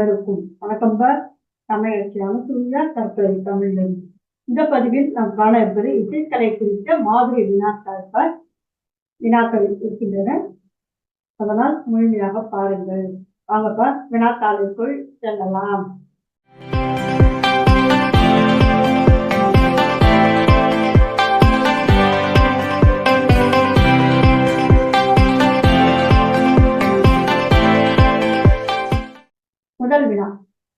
அனைவருக்கும் வணக்கம் பார் தமிழச்சியான சூர்யா தற்போது தமிழ் இந்த பதிவில் நாம் காண இருப்பது இசைக்கலை குறித்த மாதிரி வினாக்கள் வினாக்கள் இருக்கின்றன. அதனால் முழுமையாக பாருங்கள். வாங்கப்பா வினாத்தாளுக்குள் செல்லலாம்.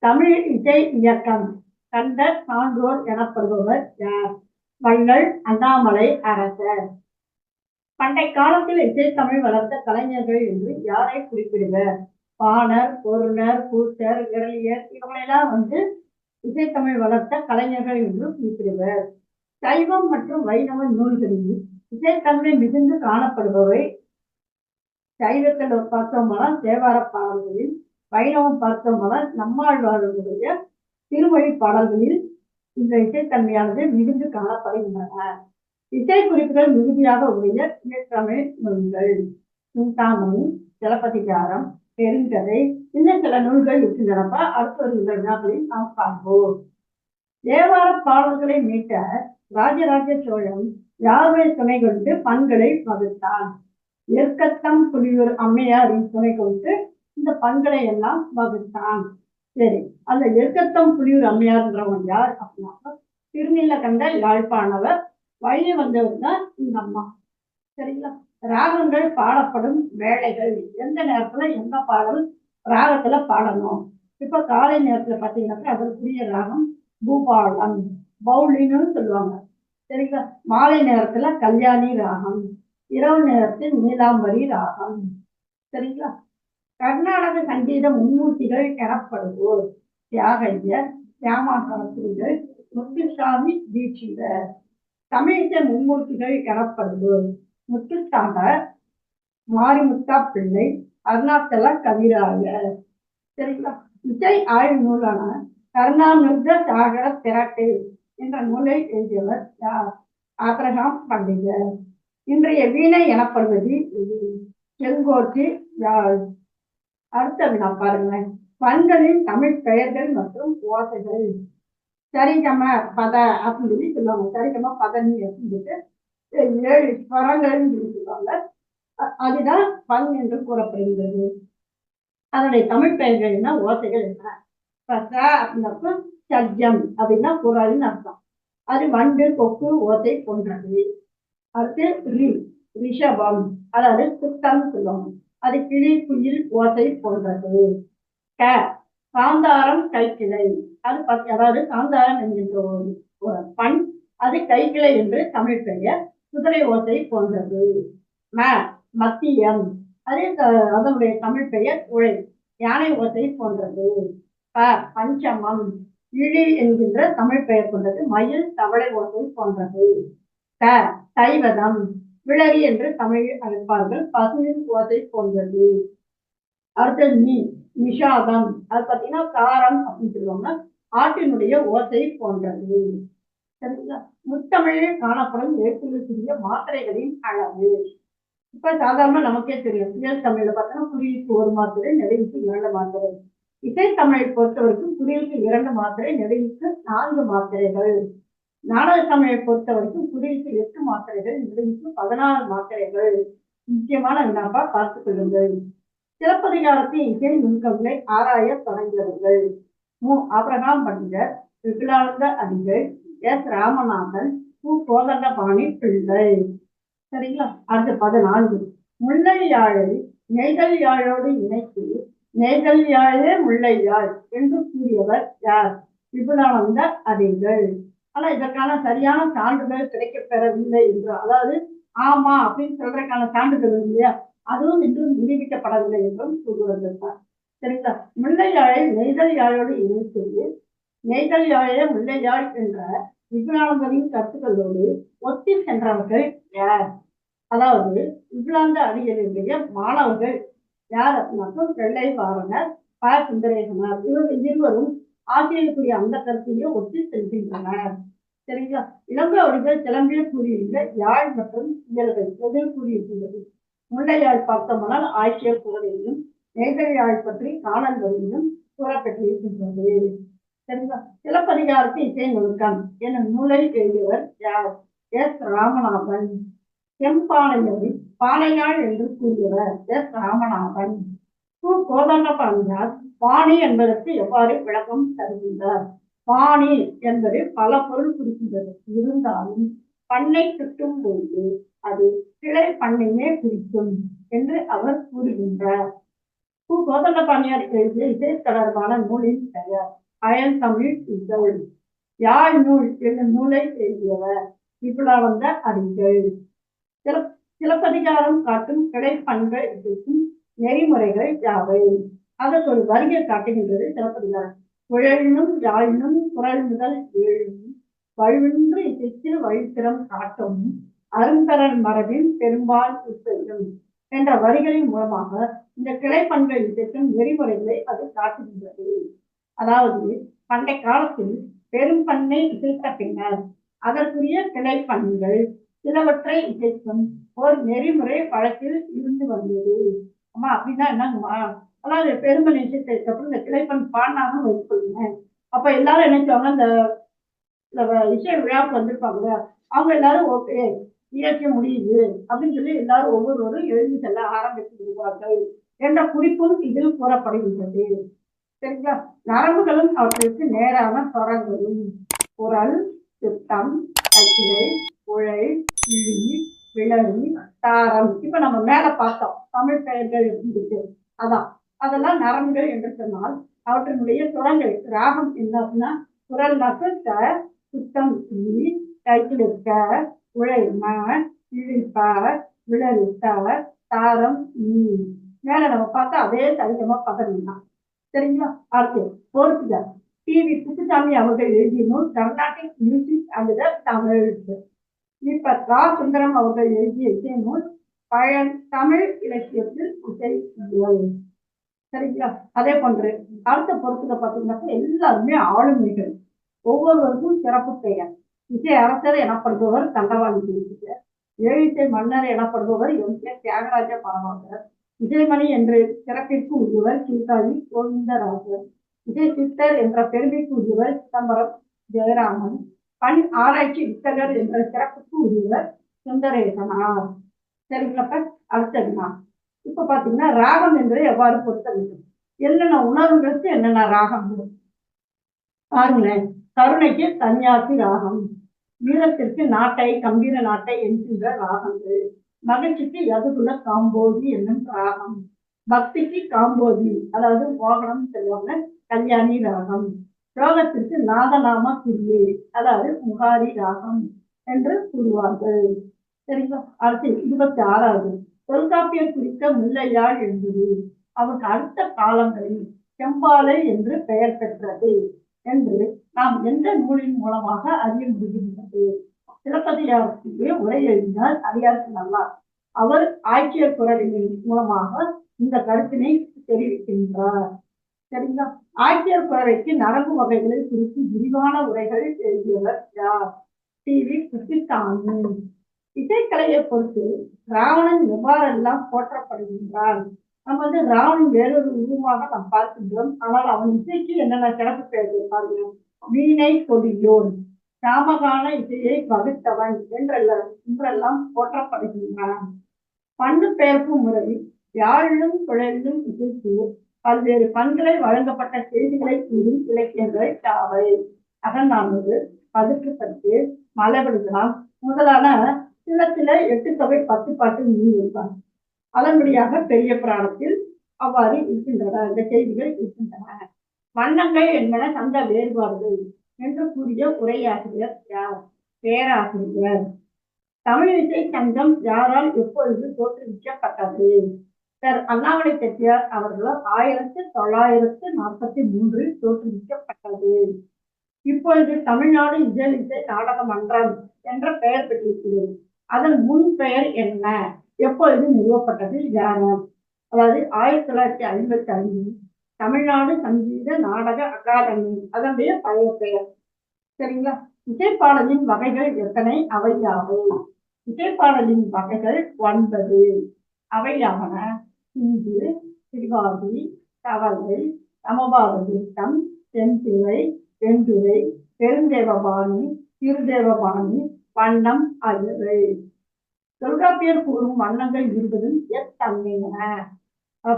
தமிழ் இசை இயக்கம் கண்ட சான்றோர் எனப்படுபவர் யார்? வள்ளல் அண்ணாமலை அரசர். பண்டை காலத்தில் இசை தமிழ் வளர்த்த கலைஞர்கள் என்று யாரை குறிப்பிடுவர்? பாணர் பொருணர் கூட்டர் விரலியர் இவங்களெல்லாம் வந்து இசைத்தமிழ் வளர்த்த கலைஞர்கள் என்று குறிப்பிடுவர். சைவம் மற்றும் வைணவ நூல்களில் இசைத்தமிழை மிகுந்து காணப்படுபவை சைவத்தில் பார்த்தோம்னா தேவார பாடல்களில் வைணவம் பார்த்தோம்னால் நம்மாழ்வார்களுடைய திருமொழி பாடல்களில் இந்த இசைத்தன்மையானது மிகுந்து காணப்படுகின்றன. இசை குறிப்புகள் மிகுதியாக உடைய இயற்றமிழ் நூல்கள். சிந்தாமணி சிலப்பதிகாரம் பெருங்கதை இன்னும் சில நூல்கள் இருக்கின்றனப்ப அடுத்த வருகின்ற வினாக்களில் நாம் காண்போம் தேவார பாடல்களை மீட்ட ராஜராஜ சோழன் யாருடைய துணை கொண்டு பண்களை வகுத்தான்? எற்கத்தம் புலியூர் அம்மையாரின் துணை கொண்டு இந்த பண்களை எல்லாம் வகுத்தான். சரி அந்த எற்கத்தம் புலியூர் அம்மையார்ன்றவங்க யார் அப்படின்னா திருநீலகண்ட யாழ்ப்பாணவர். வழி வந்தவர் தான் இந்த அம்மா. சரிங்களா? ராகங்கள் பாடப்படும் வேலைகள் எந்த நேரத்துல எந்த பாடல் ராகத்துல பாடணும்? இப்ப காலை நேரத்துல பாத்தீங்கன்னாக்கா அதற்குரிய ராகம் பூபாலம் பவுலின்னு சொல்லுவாங்க. சரிங்களா? மாலை நேரத்துல கல்யாணி ராகம் இரவு நேரத்தில் நீலாம்பரி ராகம். சரிங்களா? கர்நாடக சங்கீத மும்மூர்த்திகள் எனப்படுவோர் தியாகையர் தியாமாசாஸ்திரிகள் முத்துசாமி தீட்சிதர். தமிழிசை மும்மூர்த்திகள் எனப்படுவோர் முத்துசாகர் மாரிமுத்தா பிள்ளை அருணாச்சல கவிராயர். சரிங்களா இசை ஆய்வு நூலான கருணாமிர்த சாகர திரட்டு என்ற நூலை எழுதியவர் யார்? ஆபிரகாம் பண்டிதர். இன்றைய வீணை எனப்படுவது இது. செங்கோட்டு அடுத்த வினா பாருங்களேன். பண்களின் தமிழ் பெயர்கள் மற்றும் ஓசைகள். சரிகம பத அப்படின்னு சொல்லி சொல்லுவாங்க. சரிகம பதனி அப்படின்னு சொல்லிட்டு ஏழு ஸ்வரங்கள்னு சொல்லி சொல்லுவாங்க. அதுதான் பண் என்று கூறப்படுகிறது அதனுடைய தமிழ் பெயர்கள் என்ன? ஓசைகள் என்ன? பச ச அப்படின்னப்ப சஜ்ஜம் அப்படின்னா குரல்னு அர்த்தம். அது வண்டு கொக்கு ஓசை போன்றது. அடுத்து ரி ரிஷபம். அதாவது குத்தம் சொல்லுவாங்க. அது கிளி குயில் ஓசை போன்றது. க காந்தாரம் கைக்கிளை. அது அதாவது காந்தாரம் என்கின்ற ஒரு பண் அது கைக்கிளை என்று தமிழ் பெயர் குதிரை ஓசை போன்றது. ம மத்தியம். அது த- அதனுடைய தமிழ் பெயர் உழை யானை ஓசை போன்றது. ப பஞ்சமம். இழி என்கின்ற தமிழ் பெயர் கொண்டது மயில் தவளை ஓசை போன்றது. த தைவதம். விளரி என்று தமிழில் அழைப்பார்கள். பசுவின் ஓசை போன்றது. அடுத்தது நீ நிஷாதம் அது பார்த்தீங்கன்னா காரம் அப்படின்னு சொல்லுவாங்கன்னா ஆட்டினுடைய ஓசை போன்றது. சரிங்களா? முத்தமிழில் காணப்படும் எழுத்துக்குரிய மாத்திரைகளின் அளவு. இப்ப சாதாரண நமக்கே தெரியும். இயல் தமிழ்ல பார்த்தோம்னா குறியீட்டு ஒரு மாத்திரை நெடுவுக்கு இரண்டு மாத்திரை. இசை தமிழை பொறுத்தவரைக்கும் குறியீட்டு இரண்டு மாத்திரை நெடுவுக்கு நான்கு மாத்திரைகள். நாடக சமையை பொறுத்த வரைக்கும் குதிரைக்கு எட்டு மாத்திரைகள் நெடுவுக்கு பதினாறு மாத்திரைகள். முக்கியமான வினாப்பா பார்த்துக் கொள்ளுங்கள். சிலப்பதிகாரத்தின் இசை நுணுக்கங்களை ஆராய தொடங்கியவர்கள். மு. ஆபிரகாம் பண்டிதர் விபுலானந்த அடிகள் எஸ். ராமநாதன் கு கோதண்டபாணி பிள்ளை சரிங்களா? அடுத்து பதினான்கு. முல்லை யாழை நெய்தல் யாழோடு இணைத்து நெய்தல் யாழே முல்லை யாழ் என்று கூறியவர் யார்? விபுலானந்த அடிகள். ஆனா இதற்கான சரியான சான்றுகள் கிடைக்கப்பெறவில்லை என்று. அதாவது ஆமா அப்படின்னு சொல்றதுக்கான சான்றுகள் இல்லையா? அதுவும் இன்றும் நிரூபிக்கப்படவில்லை என்றும் கூறுவதற்கார் சரிங்களா? முல்லை யாழை நெய்தல் யாழோடு இணைத்து நெய்தல் யாழே முல்லை யாழ் என்ற விபுலானந்தரின் கருத்துக்களோடு ஒத்தி சென்றவர்கள் யார்? அதாவது விபுலாந்த அடிகளுடைய மாணவர்கள் யார்? மற்றும் வெள்ளை பாருங்க ப. சுந்தரேசனார். இவர்கள் இருவரும் ஆசிரியர்களுடைய அந்த கருத்தையும் ஒத்தி செல்கின்றனர். சரிங்களா? இளங்கோவடிகள் சிலம்பிய கூறியிருந்த யாழ் மற்றும் இயல்கள் எதில் கூறியிருக்கின்றது. முல்லையாழ் பார்த்தோம்னால் ஆட்சியர் குரலையும் நெய்தலியாழ் பற்றி காணல் வரையிலும் கூறப்பட்டிருக்கின்றது சரிங்களா? சிலப்பதிகாரத்து இசை நுணுக்கம் எனும் நூலை எழுதியவர் யார்? எஸ். ராமநாதன். செம்பாளையரை பாளையாள் என்று கூறியவர் எஸ். ராமநாதன். கு கோதண்டபாணியார் பாணி என்பதற்கு எவ்வாறு விளக்கம் தருகின்றார்? பாணி என்பது பல பொருள் குறிக்கின்றது. இருந்தாலும் பண்ணை சுட்டும் போது அது கிளை பண்ணையே குறிக்கும் என்று அவர் கூறுகின்றார். கு. கோதண்டபாணியார் எழுதிய இசை தொடர்பான நூலின் பெயர் அயல் தமிழ் இதழ் யாழ் நூல் என்னும் நூலை எழுதியவர் விபுலாவந்த அறிஞர். சில சிலப்பதிகாரம் காட்டும் கிளை பண்கள் நெறிமுறைகள் யாவை? அதற்கு ஒரு வரியை காட்டுகின்றது சிறப்பதிகாரம் குழலினும் யாழினும் குரல் முதல் ஏழும் வழுவின்று இசைத்து வழித்திறம் காட்டும் அருந்தரன் மரபின் பெரும்பால் உட்பெறும் என்ற வரிகளின் மூலமாக இந்த கிளை பண்கள் இசைக்கும் நெறிமுறைகளை அது காட்டுகின்றது. அதாவது பண்டை காலத்தில் பெரும் பண்ணை இசைத்த பின்னர் அதற்குரிய கிளை பண்கள் சிலவற்றை இசைக்கும் ஒரு நெறிமுறை வழக்கில் இருந்து வந்தது. அம்மா அப்படின்னா என்னங்கம்மா? அதாவது பெருமன் இசைத்ததுக்கு அப்புறம் இந்த கிளைப்பண் பாடினாங்க வைத்துக்கொள்ளுங்க. அப்ப எல்லாரும் நினைச்சவங்க இந்த இசை விழாவுக்கு வந்திருப்பாங்க அவங்க எல்லாரும் ஓகே இயற்கை முடியுது. அப்படின்னு சொல்லி எல்லாரும் ஒவ்வொருவரும் எழுதி செல்ல ஆரம்பித்து விடுவார்கள் என்ற குறிப்பும் இதில் கூறப்படுகின்றது. சரிங்களா? நரம்புகளும் அவற்றிற்கு நேரான தொடர்களும் குரல் சித்தம் கைக்கிளை உழை கிழி விளரி தாரம். இப்ப நம்ம மேல பார்த்தோம். தமிழ் பெயர்கள் இருந்துச்சு அதான். அதெல்லாம் நரம்புகள் என்று சொன்னால் அவற்றினுடைய சுரங்கள் ராகம் என்ன அப்படின்னா குரல் நக்கு சுத்தம் ஈ கைக்கிளை க உழை ம இழிப்ப விழல் த தாரம் நீ மேல நம்ம பார்த்தா அதே சரிகமா பதவி தான் சரிங்களா? அடுத்து பொறுத்துக டிவி புத்துசாமி அவர்கள் எழுதிய நூல் கர்நாடிக் மியூசிக் அண்ட் தமிழ். இப்ப ரா சுந்தரம் அவர்கள் எழுதிய இசை நூல் பழ தமிழ் இலக்கியத்தில் இசை நூல். சரிங்களா? அதே போன்று அடுத்த பொறுப்புல பார்த்தீங்கன்னாக்கா எல்லாருமே ஆளுமைகள். ஒவ்வொருவருக்கும் சிறப்பு பெயர். இசை அரசர் எனப்படுபவர் தண்டவாணி குறிப்பிட்டார் ஏழிசை மன்னர் எனப்படுபவர் எம். கே. தியாகராஜ பாரவாசர் இசைமணி என்று சிறப்பிற்கு உரியவர் சீதாயி கோவிந்தராஜர். இசை சித்தர் என்ற பெருமைக்கு உரியவர் சிதம்பரம் ஜெயராமன். பண் ஆராய்ச்சி வித்தகர் என்ற சிறப்புக்கு உரியவர் சுந்தரேசனார். சரிங்களப்ப அடுத்ததுனா இப்ப பாத்தீங்கன்னா ராகம் என்று எவ்வாறு பொருத்த வேண்டும்? என்னென்ன உணர்வுகளுக்கு என்னென்ன ராகம் வரும்? பாருங்களேன். கருணைக்கு சன்னியாசி ராகம் வீரத்திற்கு நாட்டை கம்பீர நாட்டை என்கின்ற ராகங்கள் மகிழ்ச்சிக்கு யதுகுல காம்போதி என்னும் ராகம் பக்திக்கு காம்போதி அதாவது வாகனம் சொல்லுவாங்க கல்யாணி ராகம் ரோகத்திற்கு நாதநாம குறியே அதாவது முகாரி ராகம் என்று கூறுவார்கள். சரிங்களா? அடுத்து இருபத்தி ஆறாவது. தொல்காப்பியர் குறித்த முல்லையாள் என்பது அவருக்கு அடுத்த காலங்களில் செம்பாலை என்று பெயர் பெற்றது என்று நாம் எந்த நூலின் மூலமாக அறிய முடிகின்றது? சிலப்பதிகாரத்திலே உரை எழுதினார் அடியாருக்கு நல்லார் அவர் ஆட்சியர் குரலின் மூலமாக இந்த கருத்தினை தெரிவிக்கின்றார். சரிங்களா? ஆட்சியர் குரவைக்கு நரம்பு வகைகளை குறித்து விரிவான உரைகள் எழுதியவர் யார்? T V. குப்பிசாமி இசைக்கலையை பொறுத்து ராவணன் எவ்வாறெல்லாம் போற்றப்படுகின்றான். நம்ம வந்து ராவணன் வேறொரு உருவமாக நாம் பார்க்கின்றோம். ஆனால் அவன் இசைக்கு என்னென்ன சிறப்பு பெயர்கள் பாருங்க வீணை கொடியோன் சாமகான இசையை வகுத்தவன் என்றெல்லாம் என்றெல்லாம் போற்றப்படுகின்றான். பண்டு பெயர்ப்பு முறை யாழிலும் குழலிலும் இசைக்கு பல்வேறு பண்களை வழங்கப்பட்ட செய்திகளை கூறும் இலக்கியங்கள் தாவை அகநானூறு பதுக்கு பத்து மலபடிகளாம் முதலான சில சில எட்டு தொகை பத்து பாட்டு நீர் இருப்பாங்க அதன்படியாக பெரிய புராணத்தில் அவ்வாறு இருக்கின்றன. இந்த செய்திகள் இருக்கின்றன. வண்ணங்கள் என்பன சந்த வேறுபாடுகள் என்று கூறிய உரையாசிரியர் யார்? பேராசிரியர். தமிழ் இசை சங்கம் யாரால் எப்பொழுது தோற்றுவிக்கப்பட்டது? சர். அண்ணாமலை செட்டியார் அவர்களால் ஆயிரத்தி தொள்ளாயிரத்து நாற்பத்தி மூன்றில் தோற்றுவிக்கப்பட்டது. இப்பொழுது தமிழ்நாடு இசை நாடக மன்றம் என்ற பெயர் பெற்றிருக்கிறது. அதன் முன் பெயர் என்ன? எப்பொழுது நிறுவப்பட்டது தியானம் அதாவது ஆயிரத்தி தொள்ளாயிரத்தி ஐம்பத்தி ஐந்து தமிழ்நாடு சங்கீத நாடக அகாதமி அதனுடைய பழைய பெயர். சரிங்களா? இசைப்பாடலின் வகைகள் எத்தனை? அவை யாவை? இசைப்பாடலின் வகைகள் ஒன்பது. அவையாவன இந்து சிறுவாதி தவளை சமபாத தீர்த்தம் தென்துறை தென்துறை பெருந்தேவபாணி திருதேவபாணி வண்ணம் ஆகியவை தொல்காப்பியர் கூறும் வண்ணங்கள் இருபதும் எத்தன்மையின.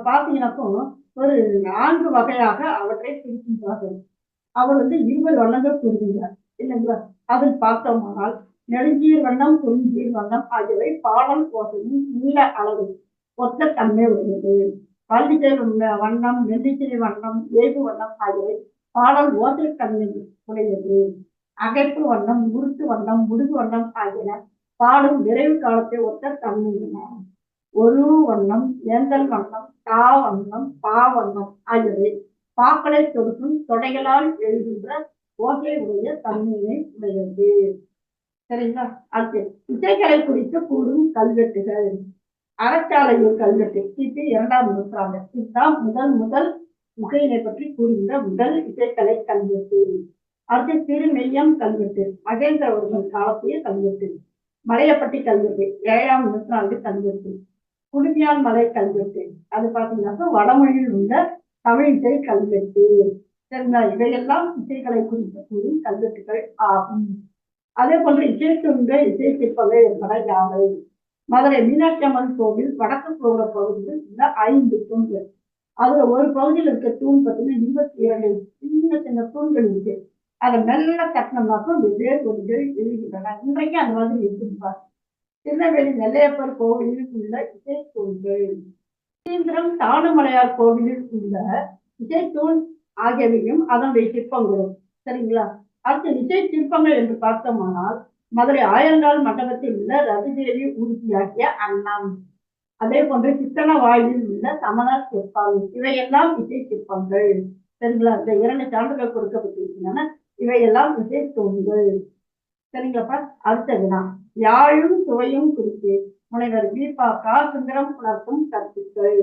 பார்த்தீங்கன்னாக்கோ ஒரு நான்கு வகையாக அவற்றை பிரிக்கின்றார்கள். அவர் வந்து இருபது வண்ணங்கள் கூறுகின்றார் இல்லைங்களா? அதில் பார்த்தோமானால் நெடுஞ்சீர் வண்ணம் குறுஞ்சீர் வண்ணம் ஆகியவை பாடல் ஓசையின் நீள அளவு ஒத்த தன்மை உடையது. பள்ளிக்கை வண்ணம் நெல்லிச்சை வண்ணம் ஏகு வண்ணம் ஆகியவை பாடல் ஓசை தன்மை உடையது. அகைப்பு வண்ணம் உருட்டு வண்ணம் முடுகு வண்ணம் ஆகியன பாடும் நிறைவு காலத்தை ஒத்த தன்மையின. ஒரு வண்ணம் ஏந்தல் வண்ணம் தா வண்ணம் பா வண்ணம் ஆகியவை பாக்களை தொடுக்கும் தொடைகளால் எழுகின்ற ஓசை உடைய தன்மையை உடையது. சரிங்களா? அடுத்து இசைகளை குறித்து கூறும் கல்வெட்டுகள். அறச்சாலையூர் கல்வெட்டு. கிபி இரண்டாம் நூற்றாண்டு. இதுதான் முதல் முதல் முகையினை பற்றி கூறுகின்ற முதல் இசைக்கலை கல்வெட்டு. அடுத்து திருமெய்யம் கல்வெட்டு. மகேந்திரவர்மன் காலத்திய கல்வெட்டு. மலையப்பட்டி கல்வெட்டு. ஏழாம் நூற்றாண்டு கல்வெட்டு. குடுமியான் மலை கல்வெட்டு. அது பார்த்தீங்கன்னாக்கா வடமொழியில் உள்ள தமிழ் இசை கல்வெட்டு. சரிங்களா? இவையெல்லாம் இசைகளை குறித்த கூறும் கல்வெட்டுகள் ஆகும். அதே போன்று இசை துண்ட இசை சிற்பங்கள் என்பன யாவை? மதுரை மீனாட்சி அம்மன் கோவில் வடக்கு கோபுர பகுதியில் உள்ள ஐந்து தூண்கள். அதுல ஒரு பகுதியில் இருக்க தூண் பார்த்தீங்கன்னா இருபத்தி இரண்டு. சின்ன சின்ன தூண்கள் இருக்கு. அதை மெல்ல தட்டினோம்னாக்கும் வெவ்வேறு ஒலிகள் எழுதுகின்றன இன்றைக்கு அந்த மாதிரி இருக்குப்பார் திருநெல்வேலி நெல்லையப்பர் கோவிலில் உள்ள இசை கோவில்கள் சீந்திரம் தானுமலையார் கோவிலில் உள்ள இசை தூண் ஆகியவையும் அதனுடைய சிற்பங்களும். சரிங்களா? அடுத்து இசை சிற்பங்கள் என்று பார்த்தோமானால் மதுரை ஆயிரங்கால் மண்டபத்தில் உள்ள ரவிதேவி உறுதியாகிய அன்னம். அதே போன்று சித்தன வாயிலில் உள்ள சமணர் சிற்பம். இவையெல்லாம் இசை சிற்பங்கள். சரிங்களா? இந்த இரண்டு சான்றுகள் கொடுக்கப்பட்டிருக்கின்றன. இவையெல்லாம் இசை தோன்றுகள் சரிங்கப்பா அடுத்த வினா யாழும் சுவையும் குறித்து. முனைவர் வீப்பாக்கா சுந்தரம் உணர்த்தும் கருத்துக்கள்.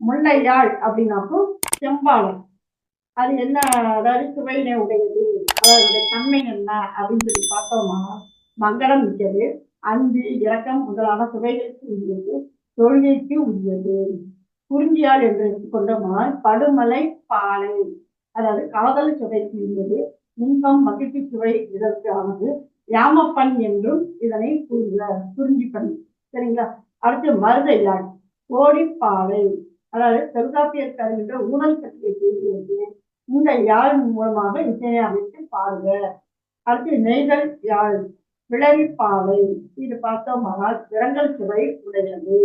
முல்லை யாழ் அப்படின்னாக்கும் செம்பாலை அது என்ன? அதாவது சுவையினை உடையது. அதாவது தன்மை என்ன அப்படின்னு சொல்லி பார்த்தோம்னா மங்களம் மிக்கது. அன்பு இரக்கம் முதலான சுவைகளுக்கு உரியது. தொழிலுக்கு உரியது. குறிஞ்சியால் என்று எடுத்துக்கொண்டோமானால் படுமலை பாலை. அதாவது காதல் சுவைக்கு உரியது. இன்பம் மகிழ்ச்சி சுவை இதற்கு ஆனது யாமப்பண் என்றும் இதனை கூறுகிறார். குறிஞ்சிப்பண் சரிங்களா? அடுத்து மருதையாள் கோடிப்பாறை. அதாவது தொல்காப்பியர் தருகின்ற ஊழல் பற்றிய செய்திகளுக்கு இந்த யாழ் மூலமாக இசையை அமைத்து பாருங்க அடுத்து நெய்தல் யாழ். விளவிப்பாவை இது பார்த்தோமானால் விரங்கல் சுவை உடையது.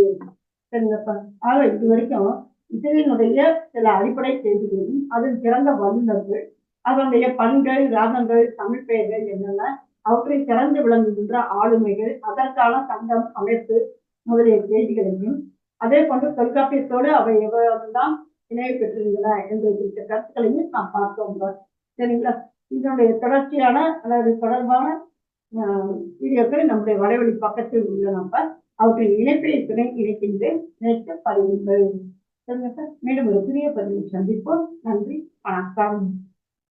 சரிங்கப்பா. ஆக இது வரைக்கும் இசையினுடைய சில அடிப்படை செய்திகளும் அதில் சிறந்த வல்லுநர்கள் அதனுடைய பண்கள் ராகங்கள் தமிழ் பெயர்கள் என்னென்ன அவற்றை சிறந்து விளங்குகின்ற ஆளுமைகள் அதற்கான சங்கம் அமைப்பு முதலிய செய்திகளையும் அதே போன்று தொல்காப்பியத்தோடு அவை எவ்வளவுதான் இணைவு பெற்றிருந்தன என்பது குறித்த கருத்துக்களையும் நாம் பார்த்தோம். சரிங்களா? இதனுடைய தொடர்ச்சியான அல்லது தொடர்பான வீடியோக்கள் நம்முடைய வடவெளி பக்கத்தில் உள்ள நம்ப அவற்றின் இணைப்பை துணை இணைக்கின்ற நினைத்து பதிவுங்கள் சரிங்க சார்? மீண்டும் ஒரு புதிய பதிவில் சந்திப்போம். நன்றி. வணக்கம்.